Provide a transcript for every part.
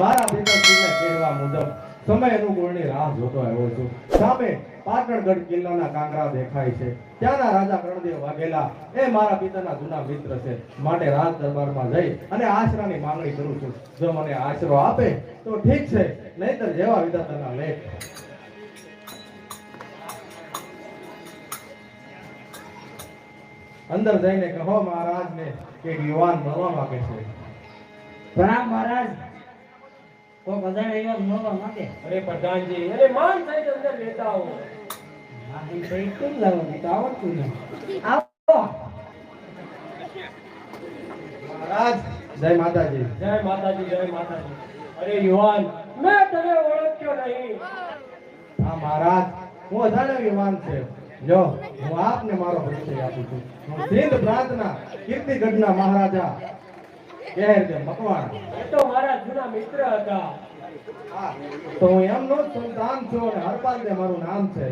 મારા પિતાશ્રીને કહેવા મુજબ સમય અનુકૂળની રાહ જોતો આવ્યો છું. સામે પાટણગઢ કિલ્લાના કાંકરા દેખાય છે. ત્યાંના રાજા કરણદેવ વાઘેલા એ મારા પિતાના જૂના મિત્ર છે. માટે રાજ દરબારમાં જઈ અને આશરાની માંગણી કરું છું. જો મને આશરો આપે, તો ઠીક છે. નહીતર જેવા વિધાતાના લેખ. અંદર જઈને કહો મહારાજને કે યુવાન મળવા માંગે છે. પ્રણામ મહારાજ કોઈ બધાને એવા મળવા માંગે. અરે પ્રધાનજી અરે માન સાહેબ અંદર લેતા આવો માન ભાઈ કેમ લાવો? ને તો આવડતું નહીં. આવો. મહારાજ જય માતાજી. જય માતાજી જય માતાજી. અરે યુવાન મેં તને ઓળખ્યો નહીં. હા મહારાજ હું અજાણ્યો યુવાન છે. જો હું આપને મારો પરિચય આપું છું. હું સિંધ પ્રાંતના કીર્તિગઢના મહારાજા. કહેરદેવ મકવાણા એ તો મારા જૂના મિત્ર હતા. તો હું એમનો સંતાન છું અને હરપાલદેવ મારું નામ છે.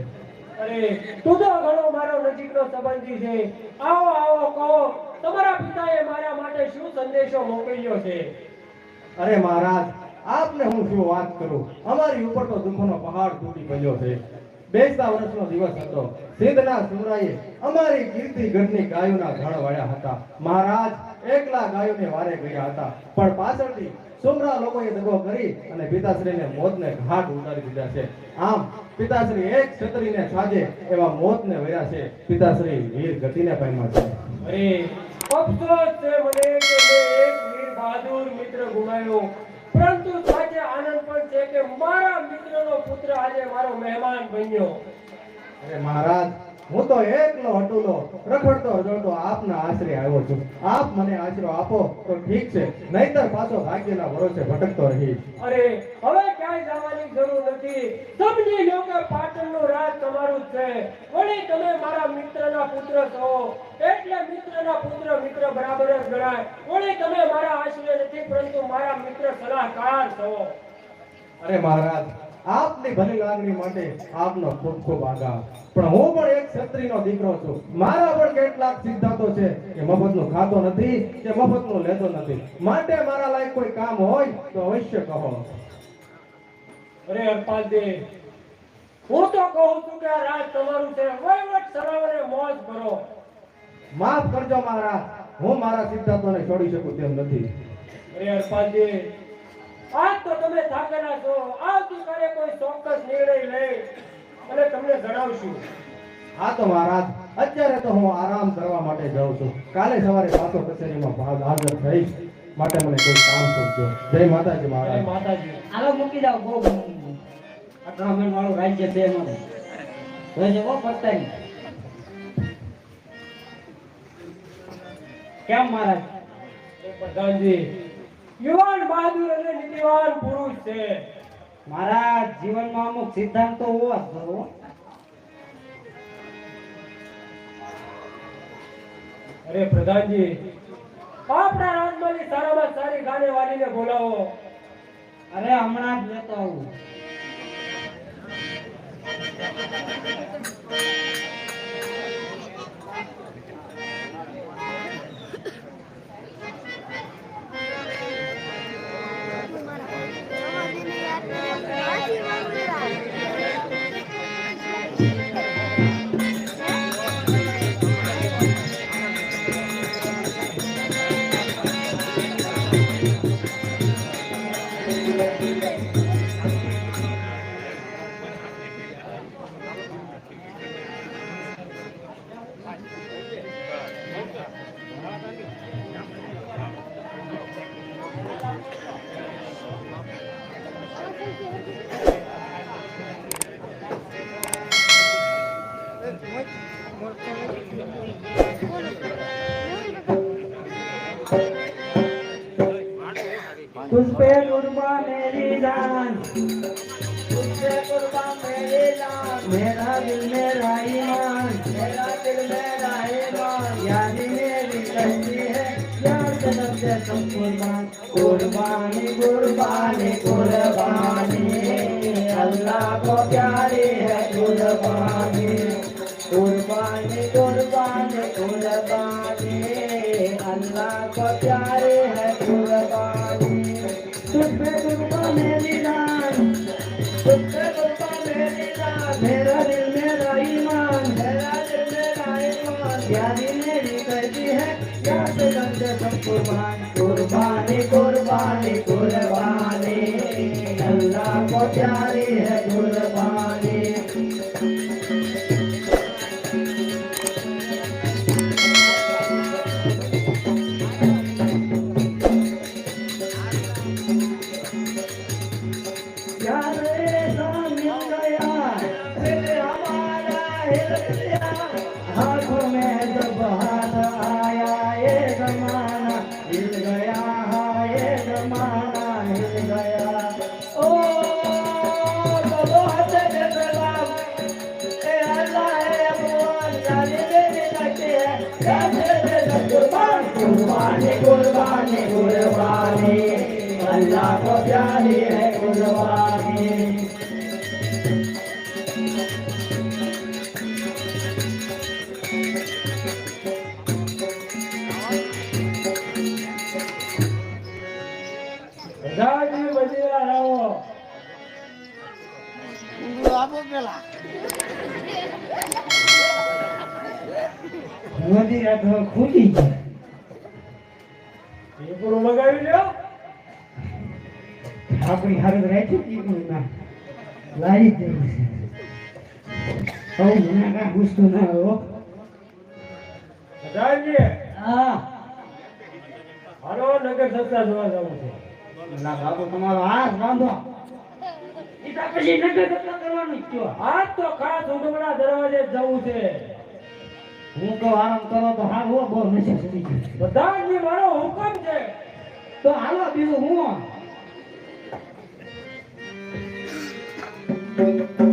અરે તું તો ઘણો મારો નજીકનો સંબંધી છે. આવો આવો કહો તમારા પિતાએ મારા માટે શું સંદેશો મોકલ્યો છે? અરે મહારાજ આપને હું શું વાત કરું? અમારી ઉપર તો દુઃખનો પહાડ તૂટી ગયો છે. બેસતા વર્ષનો દિવસ હતો. સિદ્ધના સુમરાએ અમારી કીર્તિ ગઢની ગાયોના ધણ વાળ્યા હતા. મહારાજ એકલા ગાયોને વારે ગયા હતા. પણ પાછળથી સુમરા લોકોએ દગો કરી અને પિતાશ્રીને મોતને ઘાટ ઉતારી દીધા છે. આમ પિતાશ્રી એક ક્ષત્રિયને સાજે એવા મોતને વર્યા છે. પિતાશ્રી વીર ગતિને પામ્યા છે. અરે અફસોસ છે મને કે મેં એક વીર બહાદુર મિત્ર ગુમાવ્યો. પરંતુ સાચે આનંદ પણ છે કે મારા મિત્રનો પુત્ર આજે મારો મહેમાન બન્યો. અરે મહારાજ હું તો એકલો હટુલો રખડતો રખડતો આપના આશરે આવ્યો છું. આપ મને આશરો આપો તો ઠીક છે. નહીતર પાછો ભાગ્યના ભરોસે ભટકતો રહીશ. અરે હવે ક્યાંય જવાની જરૂર નથી. સમજી લો કે પાટણનું રાજ તમારું છે. વળી તમે મારા મિત્રના પુત્ર છો. એટલે મિત્રના પુત્ર મિત્ર બરાબર જ ગણાય. વળી તમે મારા આશરે નથી પરંતુ મારા મિત્ર સલાહકાર છો. અરે મહારાજ આપની ભલી લાગણી માટે આપનો ખૂબ ખૂબ આભાર. પણ હું પણ એક ક્ષત્રિયનો દીકરો છું. મારા પણ કેટલાક સિદ્ધાંતો છે કે મફતનું ખાતો નથી કે મફતનું લેતો નથી. માટે મારા લાયક કોઈ કામ હોય તો અવશ્ય કહો. અરે અરપાલ હું તો કહું છું કે આ રાજ તમારું છે. વહીવટ સરાવરે મોજ કરો માફ કરજો મારા હું મારા સિદ્ધાંતોને છોડી શકું તેમ નથી. અરે અરપાલ દે આજ તો તમે થાકેલા છો. આવતીકાલે કોઈ ચોક્કસ નિર્ણય લઈ અને તમને જણાવશું. હા તો મહારાજ અત્યારે તો હું આરામ કરવા માટે જાઉં છું. કાલે સવારે પાછો કચેરીમાં ભાગ હાજર થઈશ. માટે મને કોઈ કામ સોંપજો. જય માતાજી જય માતાજી. આલો મૂકી જાઓ બહુ. અઠામણ વાળું રાજ્ય છે એમાં જોઈ બહુ પડતા નહીં કેમ મહારાજ? પ્રધાનજી યુવાન બહાદુર અને નીતિવાન પુરુષ છે. મારા જીવનમાં અમુક સિદ્ધાંતો હોવા જ અરે પ્રધાનજી આપણા રાજમાની સારામાં સારી ગાને વાલીને બોલાવો. અરે હમણાં જ લેતો આવું. अल्लाह को प्यारे है कुर्बानी प्यारी है कुर्बानी હવે મને કાંઈ પૂછતું ના હો. રાજી હા. હાલો નગર સત્તા જોવા જવું છે. ના બાબુ તમારો હાથ બાંધો. ઈ તો પછી નગર કેટલા કરવાનું કયો. તો ખાસ દરવાજે જવું છે. હું તો આરામ કરો તો હાલ હો બહુ નશા ચડી ગયું બધાજી મારો હુકમ છે. તો હાલો બીજું હું? પ્રધાનજી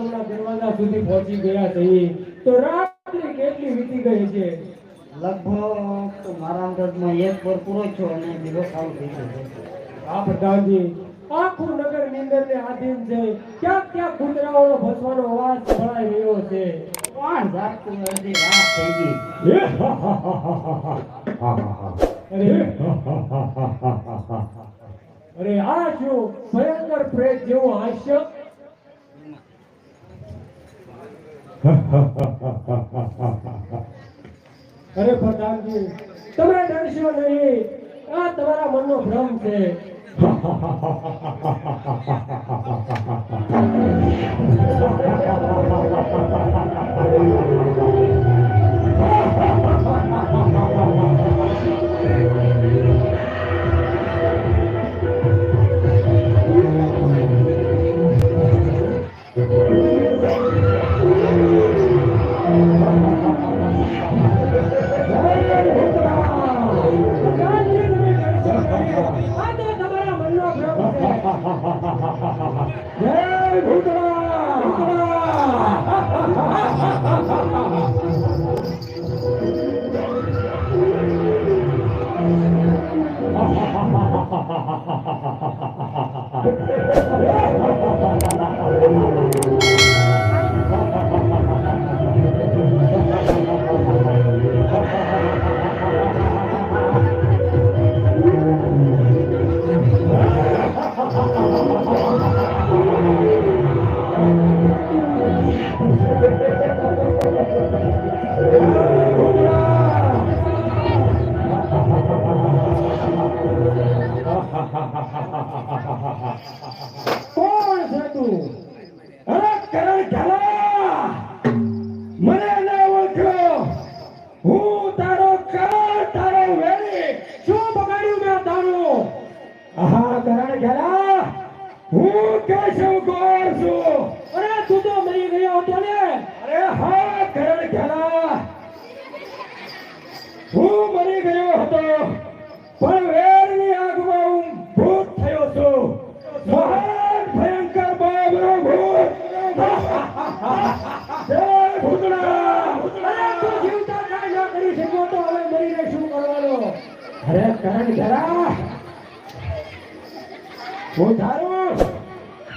ચાલતા દરવાજા સુધી પહોંચી ગયા છીએ તો રાત્રિ કેટલી વીતી ગઈ છે લગભગ તો મારા અંદાજમાં એક પર પૂરો છો અને દિવસ ચાલુ થઈ ગયો છે આ પ્રધાનજી આખું નગર નીંદર ને આધીન છે ક્યાંક ક્યાંક કૂતરાઓનો ભસવાનો અવાજ સંભળાઈ રહ્યો છે પણ જાગતું અડધી રાત થઈ ગઈ અરે અરે આ શું ભયંકર પ્રેત જેવું હાસ્ય અરે પ્રધાનજી તમે ડરશો નહીં આ તમારા મનનો ભ્રમ છે. પ્રધાનજી,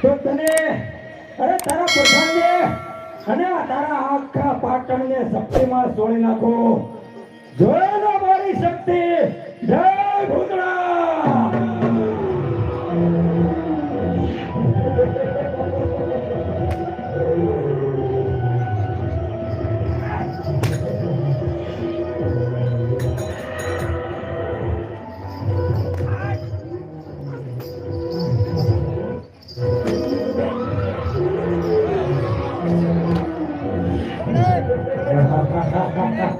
તો તને, અરે તારા પોતાને અને તારા આખા પાટણને શક્તિમાં સોળી નાખો. જોયેલો મારી શક્તિ? જય ભૂતળા.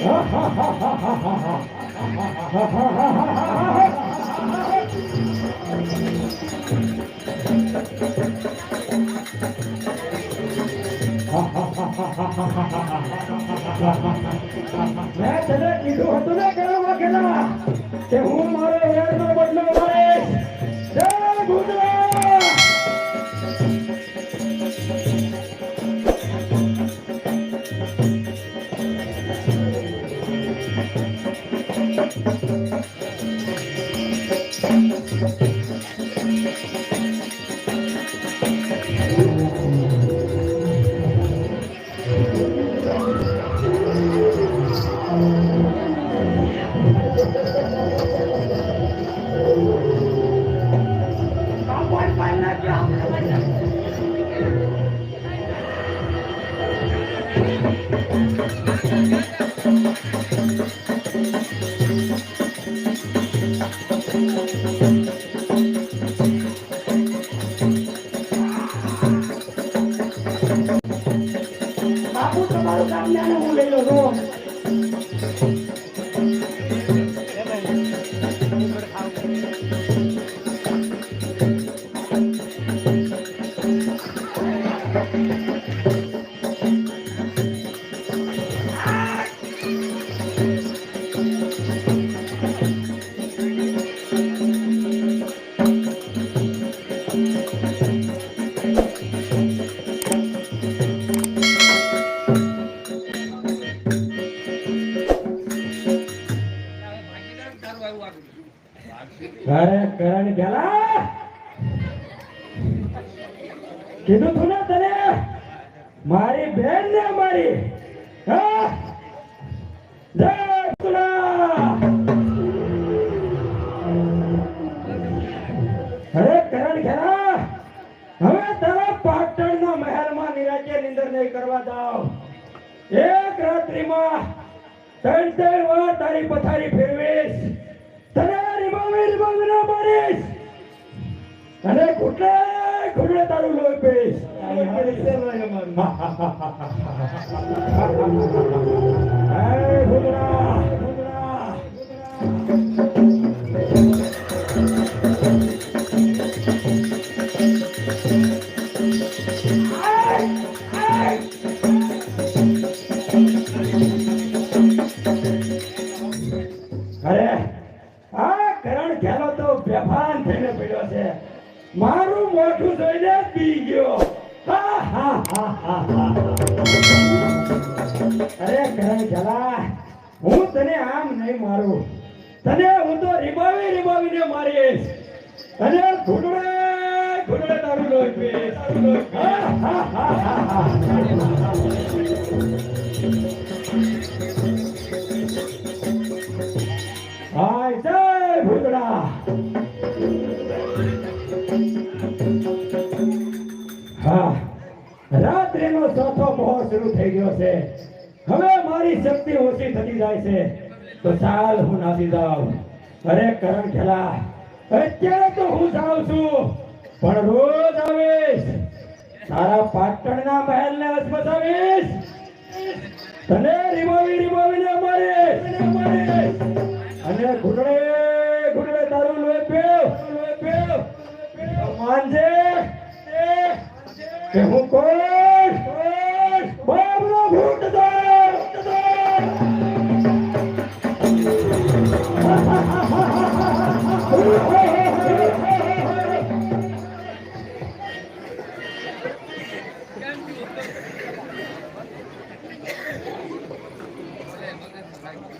મેં તને કીધું હતું ને કે હું મારો હેરનો બદલો મારીશ તારી પથારી ફેરવીશ તને રીબાવી રીબાવી ના મારીશ અને ઘૂંટડે ઘૂંટડે તારું અરે કરણ ઘેલા હું તને આમ નહીં મારું. તને હું તો રીબાવી, રીબાવીને મારીશ. અને છે. હવે મારી શક્તિ ઓછી થતી જાય છે. તો ચાલ હું નાસી જાઉં. અરે કરણ ખેલા, અત્યારે તો હું જાઉં છું. પણ રોજ આવીશ. તારા પાટણના મહેલને અસમસાવીશ તને રીમાવી, રીમાવીને મારીશ. અને ઘૂંટણે ઘૂંટણે તારું લોહી પીવ માનજે કે હું કોણ?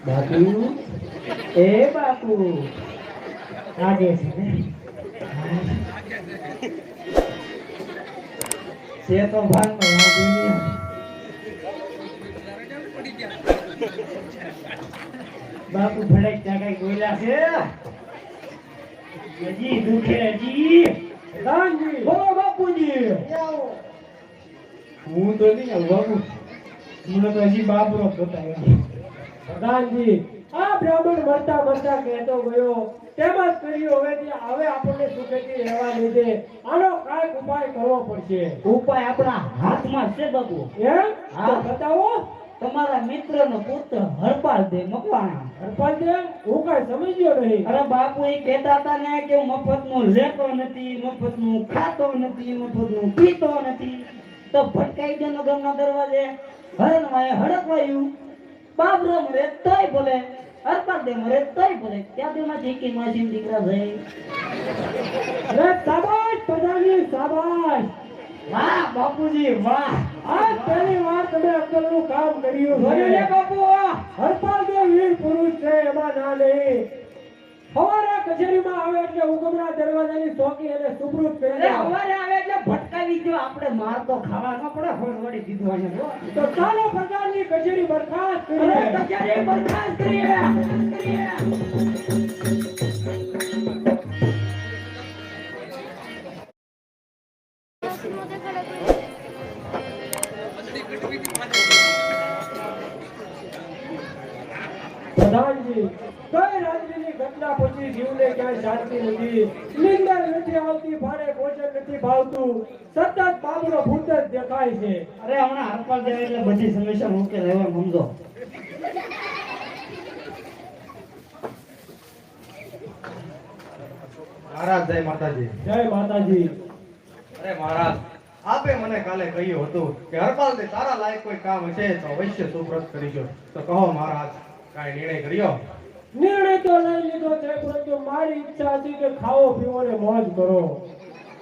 બાપુ એ બાપુ. આજે છે ને. બાપુ ભડક ત્યાં કઈ બોલ્યા છે. હજી દુખે હજી. બોલો બાપુજી. હું તો નહીં આવું બાપુ મને તો હજી બાપરો બતાવ્યો પ્રધાનજી આ બ્રાહ્મણ મરતા મરતા કહેતો ગયો. તેમ કર્યું હવે હવે આપણને સુખેથી રહેવા લીધે. આનો કાંઈક ઉપાય કરવો પડશે. ઉપાય આપણા હાથમાં છે બાપુ. એમ? હા. બતાવો. તમારા મિત્રનો પુત્ર હરપાલ દે મકવાણા. હરપાલ દે? હું કઈ સમજ્યો નહીં. અરે બાપુ એ કહેતા હતા ને કે મફતનું લેતો નથી મફતનું ખાતો નથી મફતનું પીતો નથી. તો ભટકાઈ ગયો ગમના દરવાજે. હરણવાય હડકવાયું. બાબરો મરે તોય બોલે હરપાલ દે મરે તોય બોલે ત્યાં તેમાં જીકી માસી દીકરા ભાઈ અરે શાબાશ પ્રધાનજી શાબાશ. વાહ બાપુજી વાહ. આ પહેલી વાર તમે અક્કલનું કામ કર્યું જોયું છે બાપુ હરપાલ દેવ વીર પુરુષ છે એમાં ના નહીં સવારે કચેરીમાં આવે એટલે ઉગમના દરવાજાની ચોકી અને સુપ્રુત પહેરે કરે આવે એટલે ભટકાવી દો આપણે માર તો ખાવાનો ન પડે ફોન વળી દીધું અહીંયા તો ચાલો પ્રધાનની કચેરી બરખાસ્ત કરીએ. કચેરી બરખાસ્ત કરીએ કરીએ. સતત બાબરો ભૂત જ દેખાય છે. અરે હમણાં હરપાલ જાય એટલે બધી સમસ્યા ઉકેલ હવે સમજો. મહારાજ જય માતાજી. જય માતાજી. અરે મહારાજ આપે મને કાલે કહ્યું હતું કે હરપાલ તારા લાયક કોઈ કામ હશે તો અવશ્ય સુપ્રત કરીજો. તો કહો મહારાજ કાંઈ નિર્ણય કર્યો? નિર્ણય તો લઈ લીધો છે પરંતુ મારી ઈચ્છા હતી કે ખાઓ પીવો ને મોજ કરો.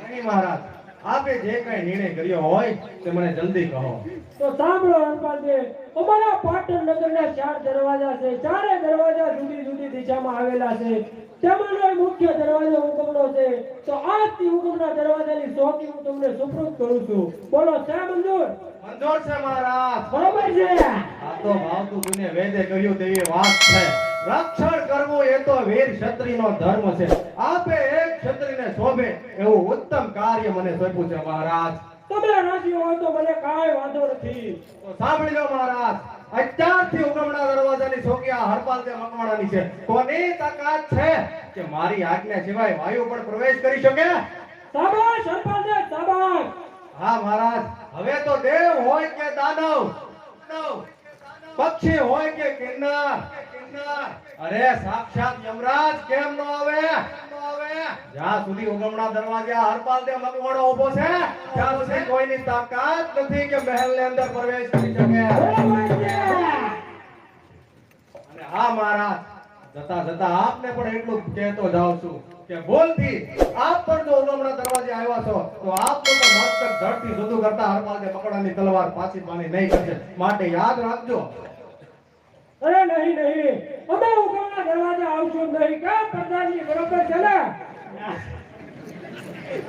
નહીં મહારાજ. આપે જે કઈ નિર્ણય કર્યો હોય તે મને જલ્દી કહો. તો સાંભળો હરપાલજી અમારા પાટણ નગરના ચાર દરવાજા છે ચારે દરવાજા જુદી જુદી દિશામાં આવેલા છે. તેમાંનો મુખ્ય દરવાજો હુકમનો છે. તો આજથી હુકમના દરવાજાની ચોકી હું તમને સુપ્રત કરું છું. બોલો છે મંજૂર? મંજૂર છે મહારાજ. બરોબર છે. આ તો ભાવતું તને વેદે કહ્યું તેવી વાત છે. રક્ષણ કરવું એ તો વીર ક્ષત્રિયનો ધર્મ છે. આપે એક ક્ષત્રિયને શોભે એવું ઉત્તમ કાર્ય મને સોંપ્યું છે મહારાજ. તમે રાજી હોય તો મને કાંઈ વાંધો નથી. સાંભળી લો મહારાજ. અત્યારથી ઉગમણા દરવાજાની ચોકી આ હરપાલ તે મકવાણાની છે. કોની તાકાત છે કે મારી આજ્ઞા સિવાય વાયુ પણ પ્રવેશ કરી શકે? શાબાશ હરપાલજી સાબાશ હા મહારાજ. હવે તો દેવ હોય કે દાનવ પક્ષી હોય કે કિન્નર. અરે સાક્ષાત યમરાજ કેમ નો આવે? જ્યાં સુધી ઉગમણા દરવાજે હરપાલ દે મગવાડો ઊભો છે, ત્યાં સુધી કોઈની તાકાત નથી કે મહેલની અંદર પ્રવેશ કરી શકે. અને હા મહારાજ, જતા જતા આપને પણ એટલું કહેતો જાઉં છું કે બોલથી આપ પણ જો ઉગમણા દરવાજે આવ્યા છો, તો આપ તો મસ્તક ધરતી જુદું કરતા હરપાલ દે પકડવાની તલવાર પાછી પાણી નહીં કરશે. માટે યાદ રાખજો અરે નહીં નહીં. અમે ઉગમના દરવાજે આવશું નહીં. કે પ્રધાનજી બરોબર છે ને?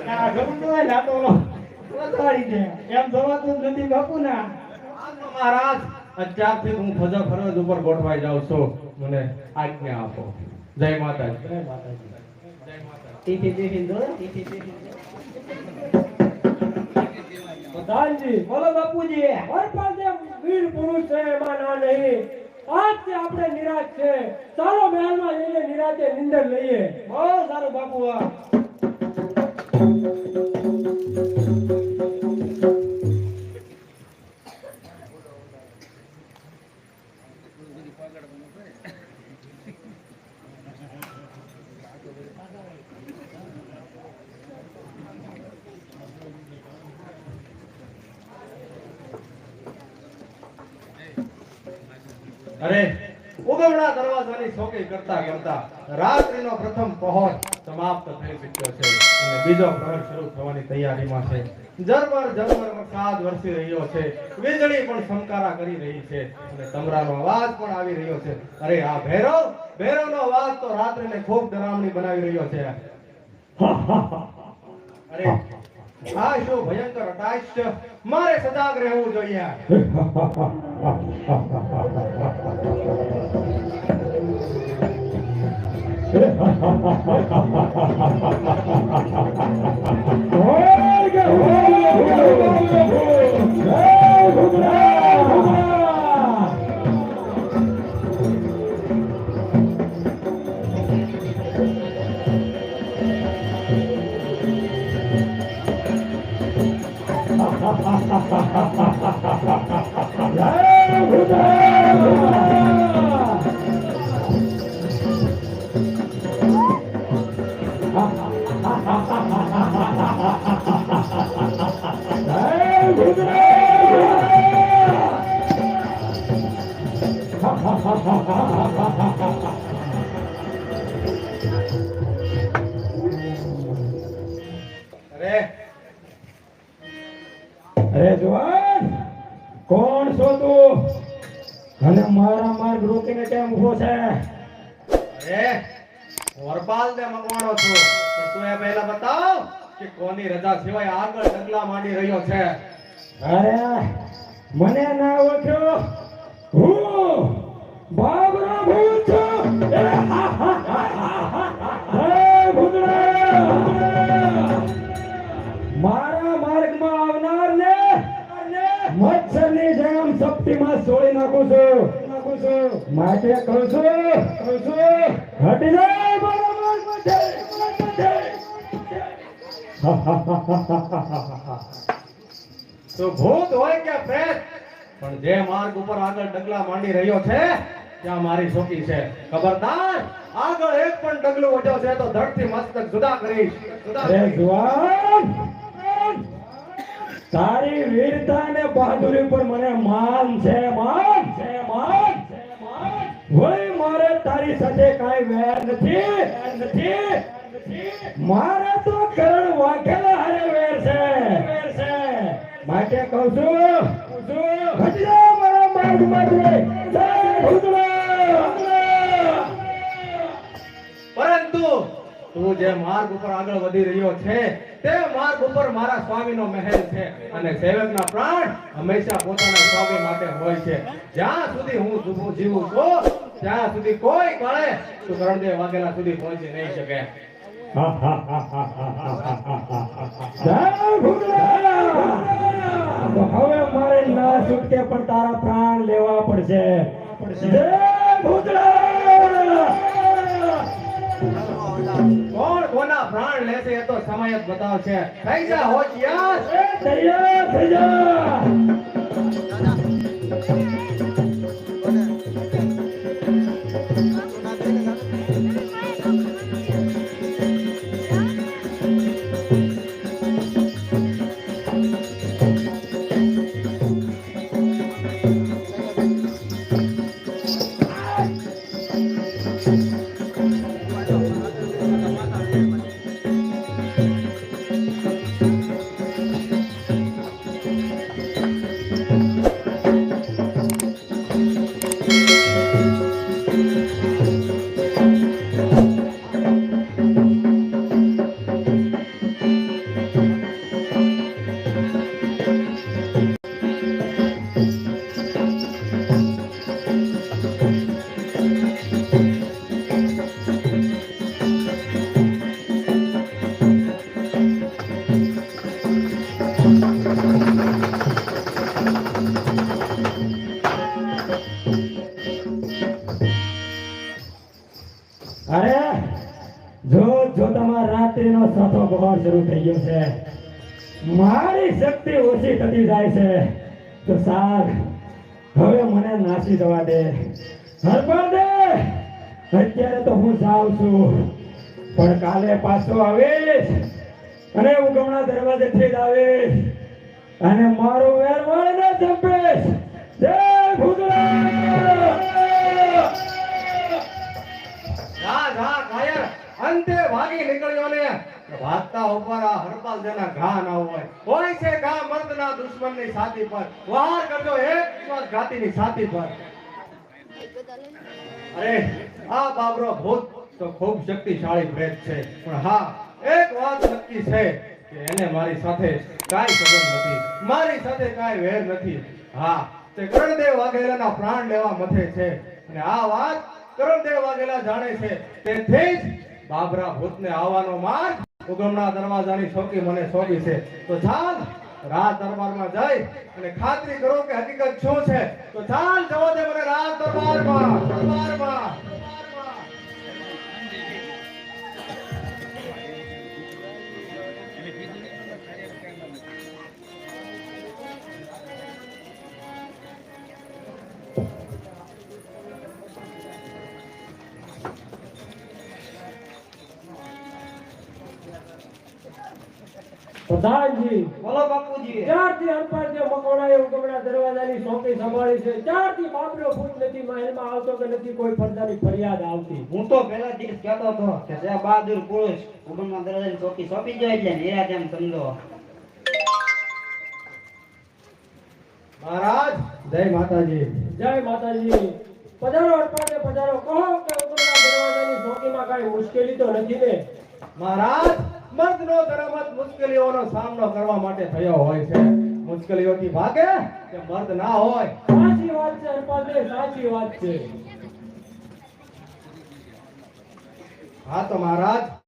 આ ગમતો હોય ને આ દે. એમ જવાતું નથી બાપુ ના મહારાજ અત્યારથી હું ફરજ ફરજ ઉપર ગોઠવાઈ જાઉં છું. મને આજ્ઞા આપો. જય માતાજી. જય માતાજી. ટીટી ટીટી જો ટીટી ટીટી પ્રધાનજી બોલો બાપુજી. હરપાલદેવ વીર પુરુષ છે એમાં ના નહીં. આજથી આપણે નિરાશ છે. ચાલો મહેલમાં જઈને નિરાતે નિંદર લઈએ. બહુ સારું બાપુ આ ચૂક્યો છે. અને બીજો પ્રહર શરૂ થવાની તૈયારીમાં છે. ઝરમર ઝરમર વરસાદ વરસી રહ્યો છે. વીજળી પણ સમકારા કરી રહી છે. અને તમરાનો અવાજ પણ આવી રહ્યો છે. અરે આ ભૈરવ, ભૈરવનો અવાજ તો રાત્રિને ખૂબ ડરામણી બનાવી રહ્યો છે. અરે, આ શું ભયંકર અટાશ છે મારે સજાગ રહેવું જોઈએ. Ha ha ha ha ha ha! માટે કહું છું કહું છું હટી જાય બરાબર માર્ગમાંથી, તો ભૂત હોય કે પ્રેત પણ જે માર્ગ ઉપર આગળ ડગલા માંડી રહ્યો છે ત્યાં મારી ચોકી છે. ખબરદાર આગળ એક પણ ડગલું વધ્યો છે તો ધડથી મસ્તક જુદા કરીશ. જુદા જુવાન તારી વીરતા ને બહાદુરી પર મને માન છે માન છે માન. વળી મારે તારી સાથે કાઈ વેર નથી નથી, મારે તો કરણ વાઘેલા હારે વેર છે. માટે કહું છું! પરંતુ તું જે માર્ગ ઉપર આગળ વધી રહ્યો છે, તે માર્ગ ઉપર મારા સ્વામીનો મહેલ છે. અને સેવકના પ્રાણ હંમેશા પોતાના સ્વામી માટે હોય છે. જ્યાં સુધી હું જીવું છું ત્યાં સુધી કોઈ કાળે તું કરણદેવ વાઘેલા સુધી પહોંચી નહીં શકે. હવે મારે ના છૂટકે પણ તારા પ્રાણ લેવા પડશે. કોણ કોના પ્રાણ લેશે એ તો સમય જ બતાવશે. થઈ જા હોશિયાર થઈ જા થઈ જા! પહોર શરૂ થઈ ગયો છે. મારી શક્તિ ઓછી થતી જાય છે. તો સાગ, હવે મને નાસી જવા દે. દે અત્યારે તો હું જાઉં છું. પણ કાલે પાછો આવીશ અને ઉગમણા દરવાજેથી જ આવીશ. અને મારું વેર વાળીને ચંપીશ જય ભૂતળા અંતે ભાગી નીકળ્યો ને વાંચતા ઉપર આ જેના ઘા ના હોય. હોય છે ઘા મર્દના દુશ્મનની સાથી પર. વાર કરજો એક વાત ઘાતીની સાથી પર. અરે, આ બાબરો ભૂત તો ખૂબ શક્તિશાળી પ્રેત છે. પણ હા, એક વાત નક્કી છે કે એને મારી સાથે કાઈ સંબંધ નથી. મારી સાથે કાંઈ વેર નથી. હા, તે કરણદેવ વાઘેલાના પ્રાણ લેવા મથે છે. અને આ વાત કરણદેવ વાઘેલા જાણે છે. તેથી જ બાબરા ભૂતને આવવાનો માર્ગ. ઉગમના દરવાજાની ચોકી મને સોંપી છે. તો ચાલ, રાજ દરબારમાં જઈ અને ખાતરી કરો કે હકીકત શું છે. તો ચાલ, જવા દે મને રાજ દરબારમાં દરબારમાં. પ્રધાનજી બોલો બાપુજી. ચારથી અલ્પાજ્ય મકોડાએ ઉગમણા દરવાજાની ચોકી સંભાળી છે. ચારથી બાપરો ભૂત નથી મહેલમાં આવતો કે નથી કોઈ ફરજાની ફરિયાદ આવતી. હું તો પહેલા દિવસ કહેતો હતો કે જે બહાદુર પુરુષ ઉગમના દરવાજાની ચોકી સોંપી જાય એટલે નિરાત એમ સમજો. મહારાજ. જય માતાજી. જય માતાજી. પધારો અલ્પાજ્ય પધારો. કહો કે ઉગમણા દરવાજાની ચોકીમાં કાંઈ મુશ્કેલી તો નથી ને? મહારાજ. મર્દનો ધર્મ જ મુશ્કેલીઓનો સામનો કરવા માટે થયો હોય છે. મુશ્કેલીઓથી ભાગે કે મર્દ ના હોય. સાચી વાત છે અલ્પાજ્ય સાચી વાત છે. હા તો મહારાજ